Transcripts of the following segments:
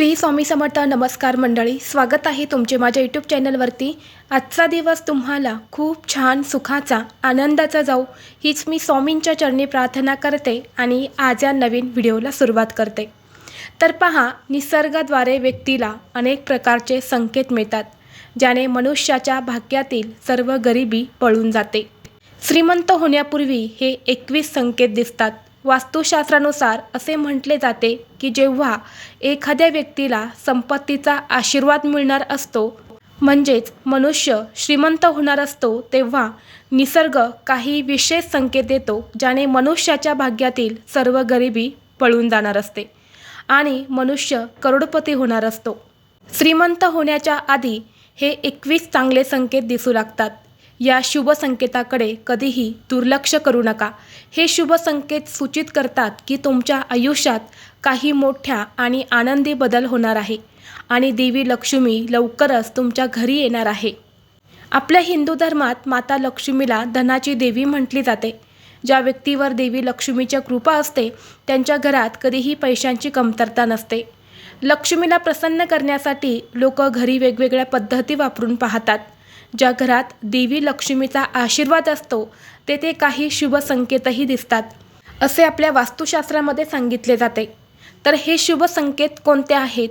श्री स्वामी समर्थ नमस्कार मंडळी स्वागत आहे तुमचे माझ्या यूट्यूब चॅनलवरती. आजचा दिवस तुम्हाला खूप छान सुखाचा आनंदाचा जाऊ हीच मी स्वामींच्या चरणी प्रार्थना करते आणि आज या नवीन व्हिडिओला सुरुवात करते. तर पहा निसर्गाद्वारे व्यक्तीला अनेक प्रकारचे संकेत मिळतात ज्याने मनुष्याच्या भाग्यातील सर्व गरिबी पळून जाते. श्रीमंत होण्यापूर्वी हे एकवीस संकेत दिसतात. वास्तुशास्त्रानुसार असे म्हटले जाते की जेव्हा एखाद्या व्यक्तीला संपत्तीचा आशीर्वाद मिळणार असतो म्हणजेच मनुष्य श्रीमंत होणार असतो तेव्हा निसर्ग काही विशेष संकेत देतो ज्याने मनुष्याच्या भाग्यातील सर्व गरिबी पळून जाणार असते आणि मनुष्य करोडपती होणार असतो. श्रीमंत होण्याच्या आधी हे एकवीस चांगले संकेत दिसू लागतात. या शुभ संकेताकडे कधीही दुर्लक्ष करू नका. हे शुभ संकेत सूचित करतात की तुमच्या आयुष्यात काही मोठ्या आणि आनंदी बदल होणार आहे आणि देवी लक्ष्मी लवकरच तुमच्या घरी येणार आहे. आपल्या हिंदू धर्मात माता लक्ष्मीला धनाची देवी म्हटली जाते. ज्या व्यक्तीवर देवी लक्ष्मीच्या कृपा असते त्यांच्या घरात कधीही पैशांची कमतरता नसते. लक्ष्मीला प्रसन्न करण्यासाठी लोक घरी वेगवेगळ्या पद्धती वापरून पाहतात. ज्या घरात देवी लक्ष्मीचा आशीर्वाद असतो तेथे काही शुभ संकेतही दिसतात असे आपल्या वास्तुशास्त्रामध्ये सांगितले जाते. तर हे शुभ संकेत कोणते आहेत?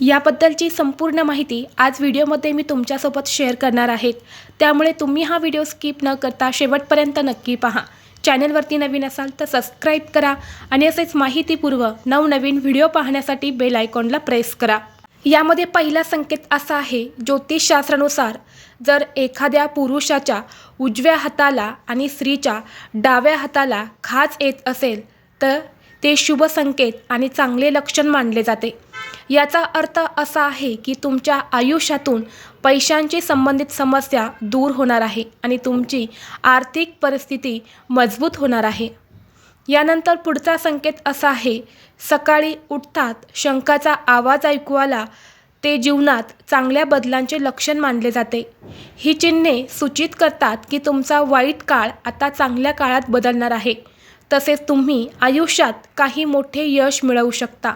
याबद्दलची संपूर्ण माहिती आज व्हिडिओमध्ये मी तुमच्यासोबत शेअर करणार आहेत त्यामुळे तुम्ही हा व्हिडिओ स्किप न करता शेवटपर्यंत नक्की पहा. चॅनलवरती नवीन असाल तर सबस्क्राईब करा आणि असेच माहितीपूर्व नवनवीन व्हिडिओ पाहण्यासाठी बेल आयकॉनला प्रेस करा. यामध्ये पहिला संकेत असा आहे ज्योतिषशास्त्रानुसार जर एखाद्या पुरुषाच्या उजव्या हाताला आणि स्त्रीच्या डाव्या हाताला खाज येत असेल तर ते शुभ संकेत आणि चांगले लक्षण मानले जाते. याचा अर्थ असा आहे की तुमच्या आयुष्यातून पैशांची संबंधित समस्या दूर होणार आहे आणि तुमची आर्थिक परिस्थिती मजबूत होणार आहे. यानंतर पुढचा संकेत असा आहे सकाळी उठतात शंखाचा आवाज ऐकू आला ते जीवनात चांगल्या बदलांचे लक्षण मानले जाते. ही चिन्हे सूचित करतात की तुमचा वाईट काळ आता चांगल्या काळात बदलणार आहे. तसेच तुम्ही आयुष्यात काही मोठे यश मिळवू शकता.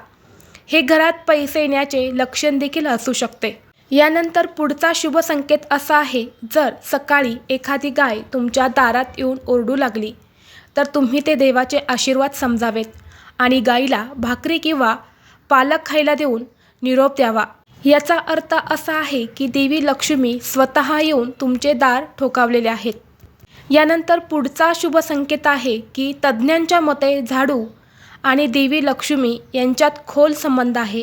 हे घरात पैसे येण्याचे लक्षण देखील असू शकते. यानंतर पुढचा शुभ संकेत असा आहे जर सकाळी एखादी गाय तुमच्या दारात येऊन ओरडू लागली तर तुम्ही ते देवाचे आशीर्वाद समजावेत आणि गाईला भाकरी किंवा पालक खायला देऊन निरोप द्यावा. याचा अर्थ असा आहे की देवी लक्ष्मी स्वतः येऊन तुमचे दार ठोकावलेले आहेत. यानंतर पुढचा शुभ संकेत आहे की तज्ज्ञांच्या मते झाडू आणि देवी लक्ष्मी यांच्यात खोल संबंध आहे.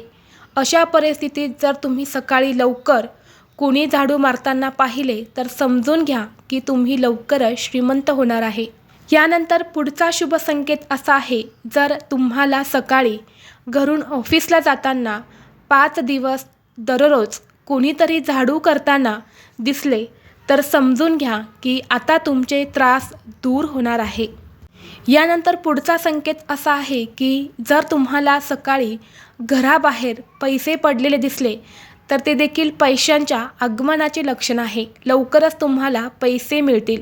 अशा परिस्थितीत जर तुम्ही सकाळी लवकर कुणी झाडू मारताना पाहिले तर समजून घ्या की तुम्ही लवकरच श्रीमंत होणार आहे. यानंतर पुढचा शुभ संकेत असा आहे जर तुम्हाला सकाळी घरून ऑफिसला जाताना पाच दिवस दररोज कोणीतरी झाडू करताना दिसले तर समजून घ्या की आता तुमचे त्रास दूर होणार आहे. यानंतर पुढचा संकेत असा आहे की जर तुम्हाला सकाळी घराबाहेर पैसे पडलेले दिसले तर ते देखील पैशांच्या आगमनाचे लक्षण आहे. लवकरच तुम्हाला पैसे मिळतील.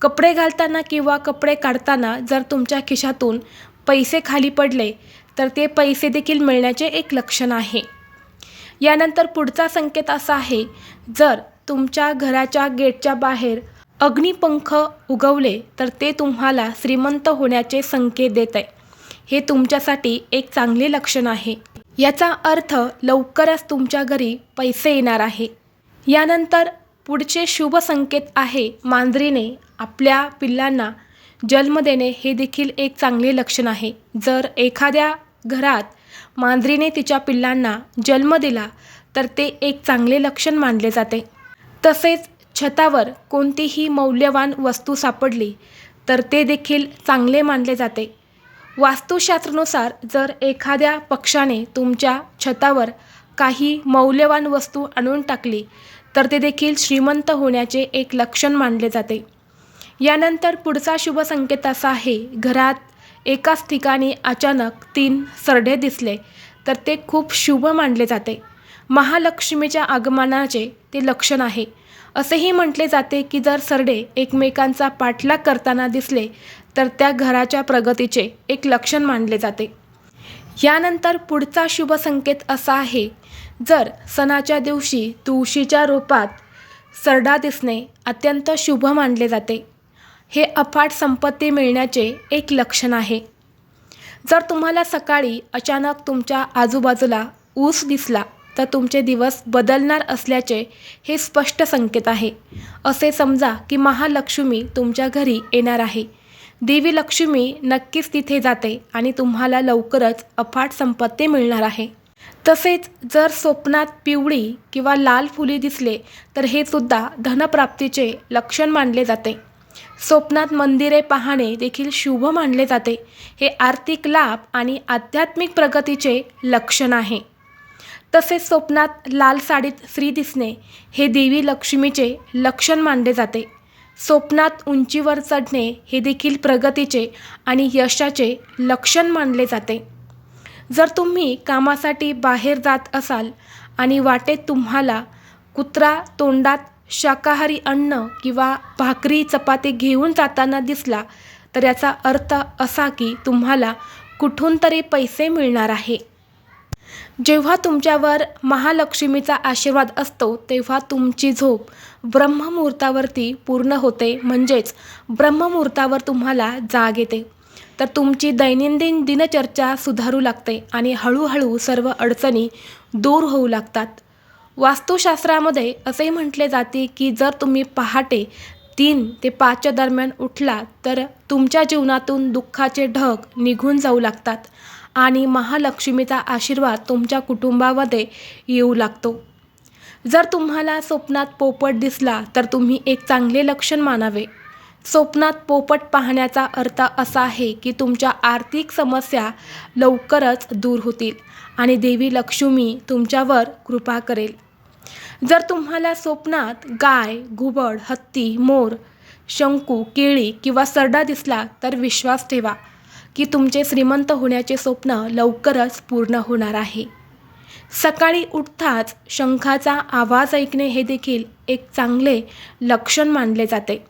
कपडे घालताना किंवा कपडे काढताना जर तुमच्या खिशातून पैसे खाली पडले तर ते पैसे देखील मिळण्याचे एक लक्षण आहे. यानंतर पुढचा संकेत असा आहे जर तुमच्या घराच्या गेटच्या बाहेर अग्निपंख उगवले तर ते तुम्हाला श्रीमंत होण्याचे संकेत देत आहे हे तुमच्यासाठी एक चांगले लक्षण आहे. याचा अर्थ लवकरच तुमच्या घरी पैसे येणार आहे. यानंतर पुढचे शुभ संकेत आहे मांजरीने आपल्या पिल्लांना जन्म देणे हे देखील एक चांगले लक्षण आहे. जर एखाद्या घरात मांजरीने तिच्या पिल्लांना जन्म दिला तर ते एक चांगले लक्षण मानले जाते. तसेच छतावर कोणतीही मौल्यवान वस्तू सापडली तर ते देखील चांगले मानले जाते. वास्तुशास्त्रानुसार जर एखाद्या पक्षाने तुमच्या छतावर काही मौल्यवान वस्तू आणून टाकली तर ते देखील श्रीमंत होण्याचे एक लक्षण मानले जाते. यानंतर पुढचा शुभ संकेत असा आहे घरात एकाच ठिकाणी अचानक तीन सरडे दिसले तर ते खूप शुभ मानले जाते. महालक्ष्मीच्या आगमनाचे ते लक्षण आहे. असेही म्हटले जाते की जर सरडे एकमेकांचा पाठलाग करताना दिसले तर त्या घराच्या प्रगतीचे एक लक्षण मानले जाते. यानंतर पुढचा शुभ संकेत असा आहे जर सणाच्या दिवशी तुळशीच्या रोपात सरडा दिसणे अत्यंत शुभ मानले जाते. हे अफाट संपत्ती मिळण्याचे एक लक्षण आहे. जर तुम्हाला सकाळी अचानक तुमच्या आजूबाजूला ऊस दिसला तर तुमचे दिवस बदलणार असल्याचे हे स्पष्ट संकेत आहे. असे समजा की महालक्ष्मी तुमच्या घरी येणार आहे. देवी लक्ष्मी नक्कीच तिथे जाते आणि तुम्हाला लवकरच अफाट संपत्ती मिळणार आहे. तसेच जर स्वप्नात पिवळी किंवा लाल फुले दिसले तर हे सुद्धा धनप्राप्तीचे लक्षण मानले जाते. स्वप्नात मंदिरे पाहणे देखील शुभ मानले जाते. हे आर्थिक लाभ आणि आध्यात्मिक प्रगतीचे लक्षण आहे. तसेच स्वप्नात लाल साडीत स्त्री दिसणे हे देवी लक्ष्मीचे लक्षण मानले जाते. स्वप्नात उंचीवर चढणे हे देखील प्रगतीचे आणि यशाचे लक्षण मानले जाते. जर तुम्ही कामासाठी बाहेर जात असाल आणि वाटेत तुम्हाला कुत्रा तोंडात शाकाहारी अन्न किंवा भाकरी चपाती घेऊन जाताना दिसला तर याचा अर्थ असा की तुम्हाला कुठून तरी पैसे मिळणार आहे. जेव्हा तुमच्यावर महालक्ष्मीचा आशीर्वाद असतो तेव्हा तुमची झोप ब्रह्ममुहूर्तावरती पूर्ण होते. म्हणजेच ब्रह्ममुहूर्तावर तुम्हाला जाग येते. तर तुमची दैनंदिन दिनचर्चा सुधारू लागते आणि हळूहळू सर्व अडचणी दूर होऊ लागतात. वास्तुशास्त्रामध्ये असे म्हटले जाते की जर तुम्ही पहाटे तीन ते पाचच्या दरम्यान उठला तर तुमच्या जीवनातून दुःखाचे ढग निघून जाऊ लागतात आणि महालक्ष्मीचा आशीर्वाद तुमच्या कुटुंबामध्ये येऊ लागतो. जर तुम्हाला स्वप्नात पोपट दिसला तर तुम्ही एक चांगले लक्षण मानावे. स्वप्नात पोपट पाहण्याचा अर्थ असा आहे की तुमच्या आर्थिक समस्या लवकरच दूर होतील आणि देवी लक्ष्मी तुमच्यावर कृपा करेल. जर तुम्हाला स्वप्नात गाय घुबड हत्ती मोर शंकू केळी किंवा सरडा दिसला तर विश्वास ठेवा की तुमचे श्रीमंत होण्याचे स्वप्न लवकरच पूर्ण होणार आहे. सकाळी उठताच शंखाचा आवाज ऐकणे हे देखील एक चांगले लक्षण मानले जाते.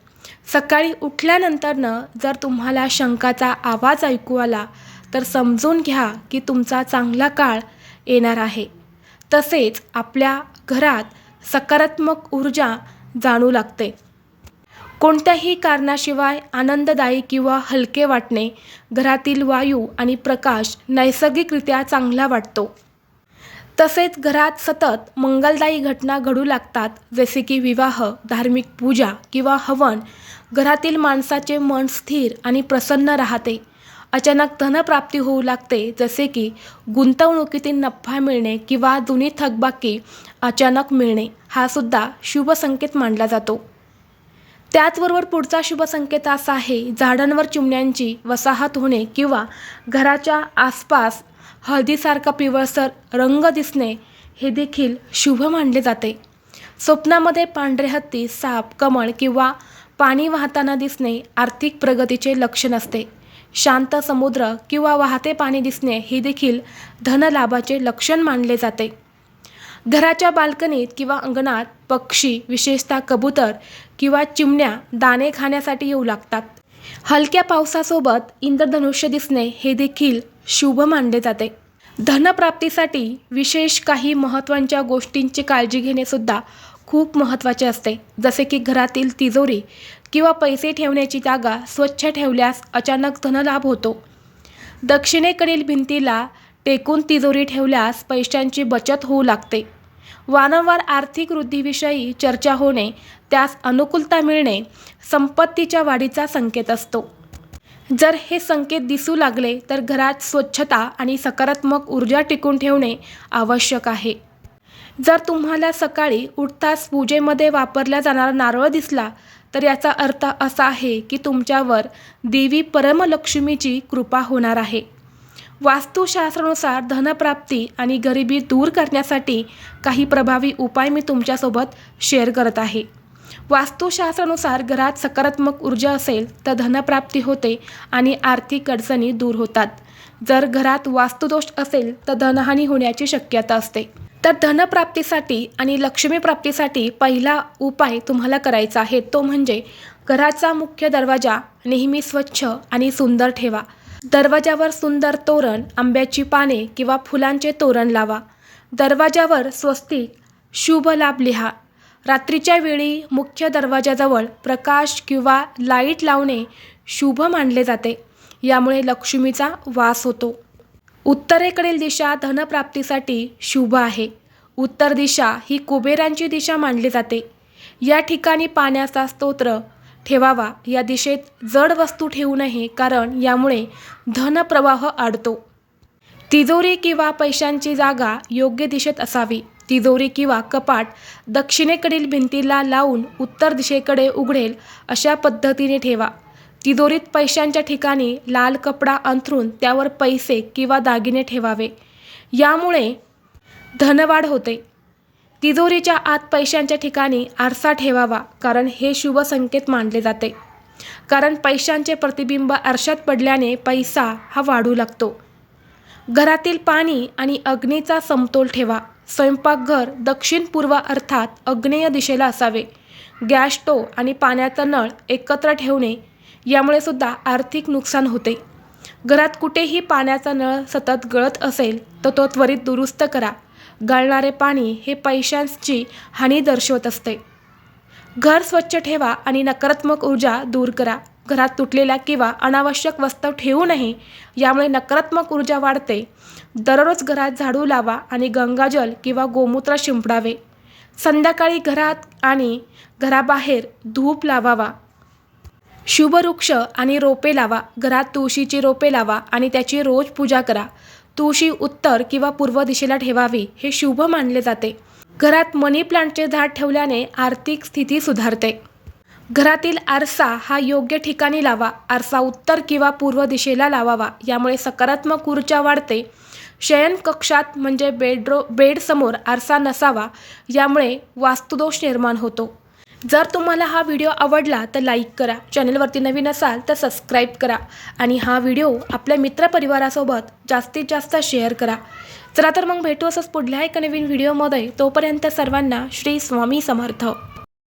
सकाळी उठल्यानंतरनं जर तुम्हाला शंकाचा आवाज ऐकू आला तर समजून घ्या की तुमचा चांगला काळ येणार आहे. तसेच आपल्या घरात सकारात्मक ऊर्जा जाणू लागते. कोणत्याही कारणाशिवाय आनंददायी किंवा हलके वाटणे घरातील वायू आणि प्रकाश नैसर्गिकरित्या चांगला वाटतो. तसेच घरात सतत मंगलदायी घटना घडू लागतात जसे की विवाह धार्मिक पूजा किंवा हवन. घरातील माणसाचे मन स्थिर आणि प्रसन्न राहते. अचानक धनप्राप्ती होऊ लागते जसे की गुंतवणुकीतील नफा मिळणे किंवा जुनी थकबाकी अचानक मिळणे हा सुद्धा शुभ संकेत मानला जातो. त्याचबरोबर पुढचा शुभ संकेत असा आहे झाडांवर चिमण्यांची वसाहत होणे किंवा घराच्या आसपास हळदीसारखा पिवळसर रंग दिसणे हे देखील शुभ मानले जाते. स्वप्नामध्ये पांढरे हत्ती साप कमळ किंवा पाणी वाहताना दिसणे आर्थिक प्रगतीचे लक्षण असते. शांत समुद्र किंवा वाहते पाणी दिसणे हे देखील धनलाभाचे लक्षण मानले जाते. घराच्या बाल्कनीत किंवा अंगणात पक्षी विशेषतः कबूतर किंवा चिमण्या दाणे खाण्यासाठी येऊ लागतात. हलक्या पावसासोबत इंद्रधनुष्य दिसणे हे देखील शुभ मानले जाते. धनप्राप्तीसाठी विशेष काही महत्त्वाच्या गोष्टींची काळजी घेणेसुद्धा खूप महत्त्वाचे असते. जसे की घरातील तिजोरी किंवा पैसे ठेवण्याची जागा स्वच्छ ठेवल्यास अचानक धनलाभ होतो. दक्षिणेकडील भिंतीला टेकून तिजोरी ठेवल्यास पैशांची बचत होऊ लागते. वारंवार आर्थिक वृद्धीविषयी चर्चा होणे त्यास अनुकूलता मिळणे संपत्तीच्या वाढीचा संकेत असतो. जर हे संकेत दिसू लागले तर घरात स्वच्छता आणि सकारात्मक ऊर्जा टिकून ठेवणे आवश्यक आहे. जर तुम्हाला सकाळी उठताच पूजेमध्ये वापरला जाणारा नारळ दिसला तर याचा अर्थ असा आहे की तुमच्यावर देवी परमलक्ष्मीची कृपा होणार आहे. वास्तुशास्त्रानुसार धनप्राप्ती आणि गरिबी दूर करण्यासाठी काही प्रभावी उपाय मी तुमच्यासोबत शेअर करत आहे. वास्तुशास्त्रानुसार घरात सकारात्मक ऊर्जा असेल तर धनप्राप्ती होते आणि आर्थिक अडचणी दूर होतात. जर घरात वास्तुदोष असेल तर धनहानी होण्याची शक्यता असते. तर धनप्राप्तीसाठी आणि लक्ष्मीप्राप्तीसाठी पहिला उपाय तुम्हाला करायचा आहे. तो म्हणजे घराचा मुख्य दरवाजा नेहमी स्वच्छ आणि सुंदर ठेवा. दरवाजावर सुंदर तोरण आंब्याची पाने किंवा फुलांचे तोरण लावा. दरवाजावर स्वस्तिक शुभ लाभ लिहा. रात्रीच्या वेळी मुख्य दरवाजाजवळ प्रकाश किंवा लाइट लावणे शुभ मानले जाते. यामुळे लक्ष्मीचा वास होतो. उत्तरेकडील दिशा धनप्राप्तीसाठी शुभ आहे. उत्तर दिशा ही कुबेरांची दिशा मानली जाते. या ठिकाणी पाण्याचा स्तोत्र ठेवावा. या दिशेत जड वस्तू ठेवू नये कारण यामुळे धनप्रवाह अडतो तिजोरी किंवा पैशांची जागा योग्य दिशेत असावी. तिजोरी किंवा कपाट दक्षिणेकडील भिंतीला लावून उत्तर दिशेकडे उघडेल अशा पद्धतीने ठेवा. तिजोरीत पैशांच्या ठिकाणी लाल कपडा अंथरून त्यावर पैसे किंवा दागिने ठेवावे. यामुळे धनवाढ होते. तिजोरीच्या आत पैशांच्या ठिकाणी आरसा ठेवावा कारण हे शुभ संकेत मानले जाते. कारण पैशांचे प्रतिबिंब आरशात पडल्याने पैसा हा वाढू लागतो. घरातील पाणी आणि अग्नीचा समतोल ठेवा. स्वयंपाकघर दक्षिण पूर्व अर्थात अग्नेय दिशेला असावे. गॅस स्टोव आणि पाण्याचा नळ एकत्र ठेवणे यामुळे सुद्धा आर्थिक नुकसान होते. घरात कुठेही पाण्याचा नळ सतत गळत असेल तर तो त्वरित दुरुस्त करा. गळणारे पाणी हे पैशांची हानी दर्शवत असते. घर स्वच्छ ठेवा आणि नकारात्मक ऊर्जा दूर करा. घरात तुटलेल्या किंवा अनावश्यक वस्तू ठेवू नये यामुळे नकारात्मक ऊर्जा वाढते. दररोज घरात झाडू लावा आणि गंगाजल किंवा गोमूत्र शिंपडावे. संध्याकाळी घरात आणि घराबाहेर धूप लावावा. शुभ वृक्ष आणि रोपे लावा. घरात तुळशीची रोपे लावा आणि त्याची रोज पूजा करा. तुळशी उत्तर किंवा पूर्व दिशेला ठेवावी हे शुभ मानले जाते. घरात मनी प्लांटचे झाड ठेवल्याने आर्थिक स्थिती सुधारते. घरातील आरसा हा योग्य ठिकाणी लावा. आरसा उत्तर किंवा पूर्व दिशेला लावावा. यामुळे सकारात्मक ऊर्जा वाढते. शयनकक्षात म्हणजे बेडरो बेडसमोर आरसा नसावा यामुळे वास्तुदोष निर्माण होतो. जर तुम्हाला हा व्हिडिओ आवडला तर लाईक करा चॅनलवरती नवीन असाल तर सबस्क्राईब करा आणि हा व्हिडिओ आपल्या मित्रपरिवारासोबत जास्तीत जास्त शेअर करा. चला तर मग भेटू असंच पुढल्या एका नवीन व्हिडिओमध्ये. तोपर्यंत सर्वांना श्री स्वामी समर्थ.